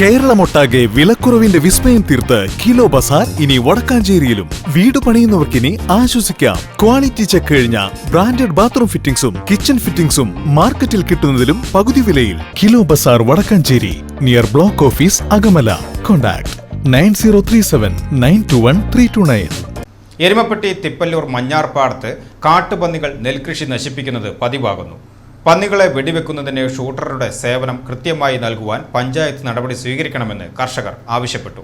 കേരളമൊട്ടാകെ വിലക്കുറവിന്റെ വിസ്മയം തീർത്ത് കിലോ ബസാർ ഇനി വടക്കാഞ്ചേരിയിലും. വീട് പണിയുന്നവർക്കിനി ആശ്വസിക്കാം. ക്വാളിറ്റി ചെക്ക് കഴിഞ്ഞ ബ്രാൻഡഡ് ബാത്റൂം ഫിറ്റിംഗ്സും കിച്ചൺ ഫിറ്റിംഗ്സും മാർക്കറ്റിൽ കിട്ടുന്നതിലും പകുതി വിലയിൽ. Kilo Bazaar Vadakkanchery near block office Akamala. Contact nine zero three seven nine two one three two nine. Erumapetty Thippallur മഞ്ഞാർപ്പാടത്ത് കാട്ടുപന്നികൾ നെൽകൃഷി നശിപ്പിക്കുന്നത് പതിവാകുന്നു. പന്നികളെ വെടിവെക്കുന്നതിന് ഷൂട്ടറുടെ സേവനം കൃത്യമായി നൽകുവാൻ പഞ്ചായത്ത് നടപടി സ്വീകരിക്കണമെന്ന് കർഷകർ ആവശ്യപ്പെട്ടു.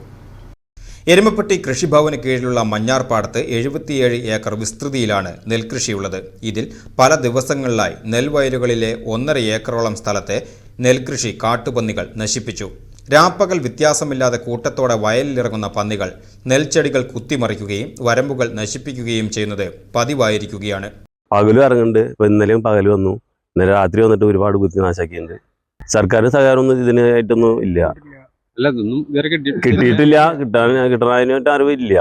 എരുമപ്പെട്ടി കൃഷിഭവന് കീഴിലുള്ള മഞ്ഞാർപ്പാടത്ത് എഴുപത്തിയേഴ് ഏക്കർ വിസ്തൃതിയിലാണ് നെൽകൃഷിയുള്ളത്. ഇതിൽ പല ദിവസങ്ങളിലായി നെൽവയലുകളിലെ ഒന്നര ഏക്കറോളം സ്ഥലത്തെ നെൽകൃഷി കാട്ടുപന്നികൾ നശിപ്പിച്ചു. രാപ്പകൽ വ്യത്യാസമില്ലാതെ കൂട്ടത്തോടെ വയലിലിറങ്ങുന്ന പന്നികൾ നെൽച്ചെടികൾ കുത്തിമറിക്കുകയും വരമ്പുകൾ നശിപ്പിക്കുകയും ചെയ്യുന്നത് പതിവായിരിക്കുകയാണ്. പകലും ഇറങ്ങുന്നുണ്ട്. ഇപ്പൊ ഇന്നലെയും പകൽ വന്നു. ഇന്നലെ രാത്രി വന്നിട്ട് ഒരുപാട് കുത്തി നാശാക്കിയിട്ടുണ്ട്. സർക്കാർ സഹകരണമൊന്നും ഇതിനായിട്ടൊന്നും ഇല്ല. അല്ല ഇതൊന്നും ഇതുവരെ കിട്ടി- കിട്ടിയിട്ടില്ല. കിട്ടാൻ കിട്ടാനായിട്ട് അറിവില്ല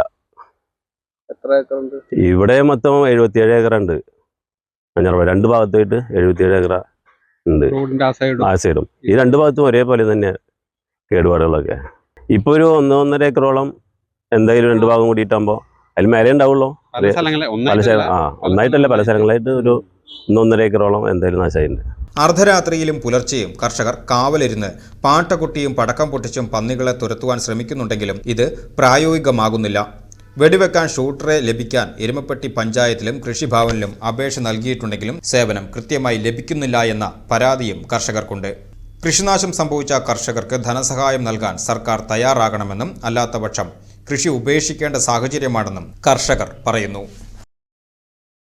എത്ര ഏക്കറുണ്ട്? ഇവിടെ മൊത്തം എഴുപത്തിയേഴ് ഏക്കർ ഉണ്ട്. മഞ്ഞറ രണ്ട് ഭാഗത്തായിട്ട് എഴുപത്തിയേഴ് ഏക്കർ ഉണ്ട്. റോഡിന്റെ ആ സൈഡും? ആ സൈഡും. ഈ രണ്ട് ഭാഗത്തും ഒരേപോലെ തന്നെ കേടുപാടുകളൊക്കെ. ഇപ്പൊ ഒരു ഒന്ന് ഒന്നര ഏക്കറോളം എന്തായാലും രണ്ട് ഭാഗം കൂടിയിട്ടാകുമ്പോൾ അതിൽ മേലെ ഉണ്ടാവുള്ളൂ. പല സ്ഥലങ്ങളെ ആ ഒന്നായിട്ടല്ല. പല സ്ഥലങ്ങളായിട്ട് ഒരു ഒന്നൊന്നര ഏക്കറോളം എന്തായാലും നാശമായിട്ടുണ്ട്. അർദ്ധരാത്രിയിലും പുലർച്ചെയും കർഷകർ കാവലിരുന്ന് പാട്ടക്കുട്ടിയും പടക്കം പൊട്ടിച്ചും പന്നികളെ തുരത്തുവാൻ ശ്രമിക്കുന്നുണ്ടെങ്കിലും ഇത് പ്രായോഗികമാകുന്നില്ല. വെടിവെക്കാൻ ഷൂട്ടറെ ലഭിക്കാൻ എരുമപ്പെട്ടി പഞ്ചായത്തിലും കൃഷിഭവനിലും അപേക്ഷ നൽകിയിട്ടുണ്ടെങ്കിലും സേവനം കൃത്യമായി ലഭിക്കുന്നില്ല എന്ന പരാതിയും കർഷകർക്കുണ്ട്. കൃഷിനാശം സംഭവിച്ച കർഷകർക്ക് ധനസഹായം നൽകാൻ സർക്കാർ തയ്യാറാകണമെന്നും അല്ലാത്തപക്ഷം കൃഷി ഉപേക്ഷിക്കേണ്ട സാഹചര്യമാണെന്നും കർഷകർ പറയുന്നു.